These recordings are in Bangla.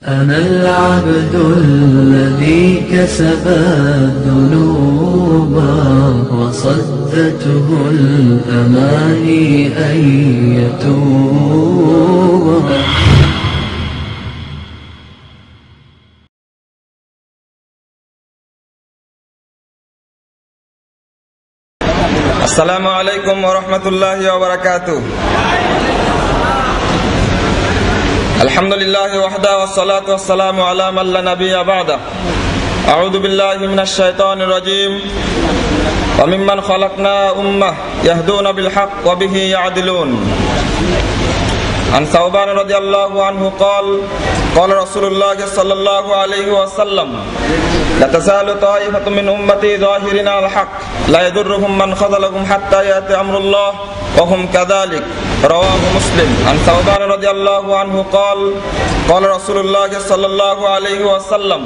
أنا العبد الذي كسب الذنوب وصدته الأماني أن يتوب. السلام عليكم ورحمة الله وبركاته. الحمد لله وحده والصلاة والسلام على من لا نبي بعده أعوذ بالله من الشيطان الرجيم وممن خلقنا أمة يهدون بالحق وبه يعدلون عن ثوبان رضي الله عنه قال قال رسول الله صلى الله عليه وسلم لا تزال طائفة من أمتي ظاهرين على الحق لا يضرهم من خذلهم حتى يأتي أمر الله وهم كذلك رواه مسلم عن ثوبان رضي الله عنه قال قال رسول الله صلى الله عليه وسلم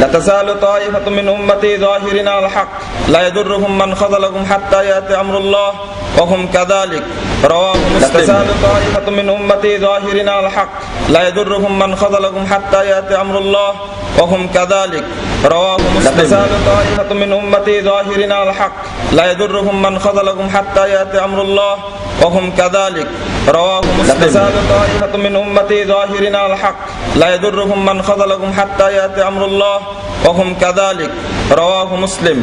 لا تزال طائفة من أمتي ظاهرين على الحق لا يضرهم من خذلهم حتى يأتي أمر الله وهم كذلك رواه مسلم لا تزال طائفة من أمتي ظاهرين على الحق لا يضرهم من خذلهم حتى يأتي أمر الله وهم كذلك. رواه مسلم. لا تزال طائفة من أمتي ظاهرين على الحق. لا يضرهم من خذلهم حتى يأتي أمر الله. وهم كذلك. رواه مسلم. لا تزال طائفة من أمتي ظاهرين على الحق. لا يضرهم من خذلهم حتى يأتي أمر الله. وهم كذلك. رواه مسلم.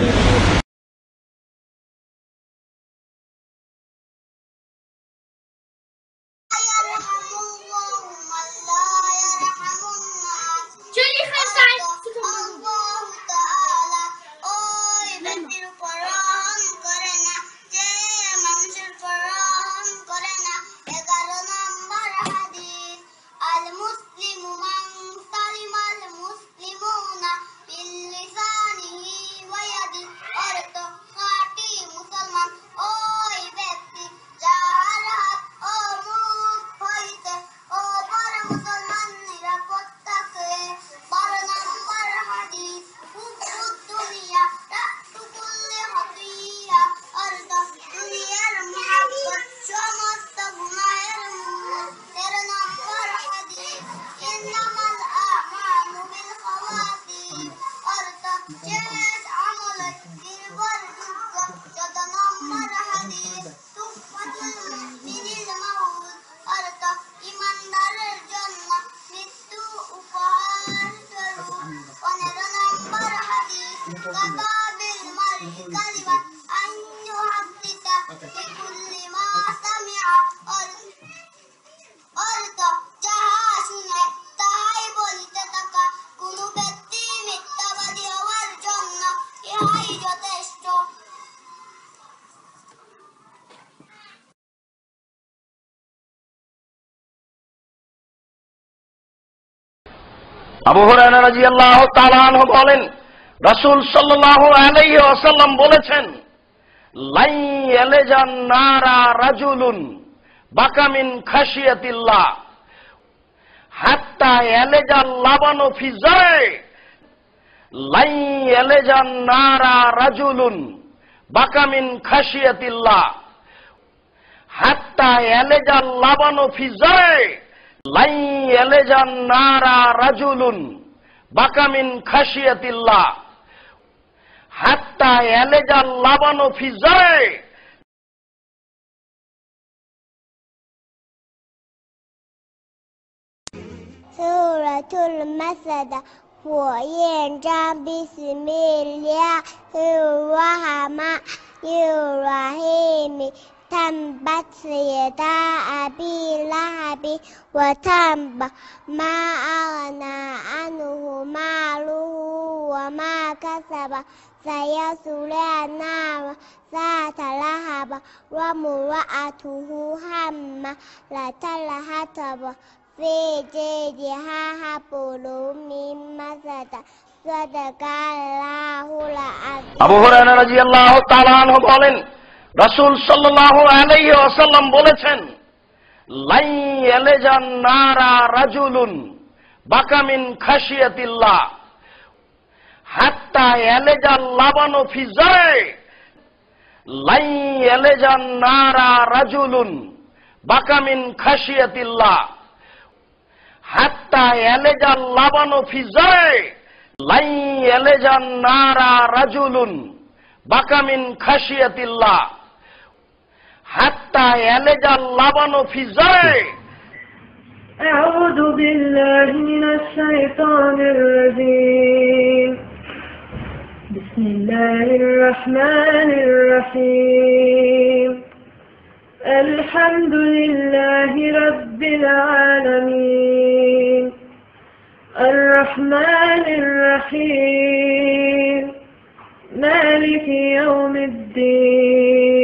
আবু হুরায়রা রাদিয়াল্লাহু তাআলা আনহু বলেন, রাসূল সাল্লাল্লাহু আলাইহি ওয়াসাল্লাম বলেছেন লাই ইয়ালাজান নারা রাজুলুন বাকামিন খাশিয়াতিল্লাহ, হাত্তা ইয়ালাজাল লাবানু ফি লাই ইয়ালাজান নারা রাজুলুন বাকামিন খাশিয়াতিল্লাহ, হাত্তা ইয়ালাজাল লাবানু রাজুলুন বাকামিন খাসিয়াতিল্লাহ হাত্তা এলেজান লাবানো ফিজায় সুরাতুল মাসাদা 火焰章比斯米利亚，又瓦哈马，又拉黑米。تبت يدا أبي لهب وتب ما أغنى عنه ماله وما كسب سيصلى نارا ذات لهب وامرأته لا الحطب في جيدها حبل من مسد صدق الله العظيم. أبو هريرة رضي الله تعالى عنه قال রাসূল সাল্লাল্লাহু আলাইহি ওয়াসাল্লাম বলেছেন লাই ইয়ালাজান নারা রাজুলুন বাকামিন খাশিয়াতিল্লাহ। হাত্তা ইয়ালাজাল লাবানু লাই ইয়ালাজান নারা রাজুলুন বাকামিন খাশিয়াতিল্লাহ। হাত্তা এলেজাল লাবানো লাই এলেজান নারা রাজুলুন বাকামিন খাসিয়াতিল্লাহ حتى يلج في الزرع أعوذ بالله من الشيطان الرجيم. بسم الله الرحمن الرحيم. الحمد لله رب العالمين. الرحمن الرحيم. مالك يوم الدين.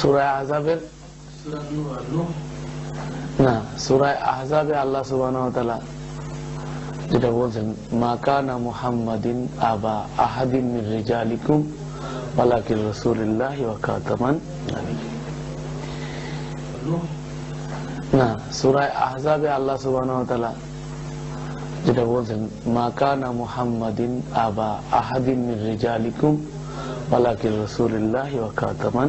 সুরায় আহজাবের না সুরায় আহজাবে আল্লাহ সুবাহ যেটা বলছেন মাকানা মুহাম্মাদিন আবা আহাদিন রিজালিকুম ওয়ালাকির রাসূলুল্লাহ ওয়া না সুরায় আহজাবে আল্লাহ সুবাহ যেটা বলছেন মাকানা মুহাম্মাদিন আবা আহাদিন মির রিজালিকুম ওয়ালাকির রাসূলুল্লাহ ওয়া খাতামান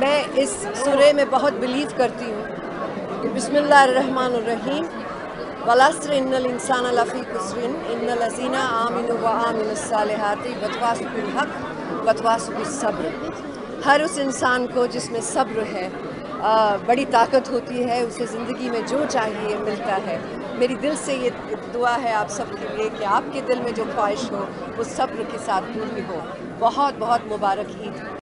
मैं इस सूरे में बहुत बिलीव करती हूँ कि बिस्मिल्लाहिर्रहमानिर्रहीम वलास्र इन्नल इंसान लफी कुसरिन इन्नल अजीना आमिनु व आमिनुस सालिहाति वतवासुल हक वतवासुल सब्र। हर उस इंसान को जिसमें सब्र है बड़ी ताकत होती है, उसे ज़िंदगी में जो चाहिए मिलता है। मेरी दिल से ये दुआ है आप सबके लिए कि आपके दिल में जो ख्वाहिश हो, वो सब्र के साथ पूरी हो। बहुत बहुत मुबारक ईद।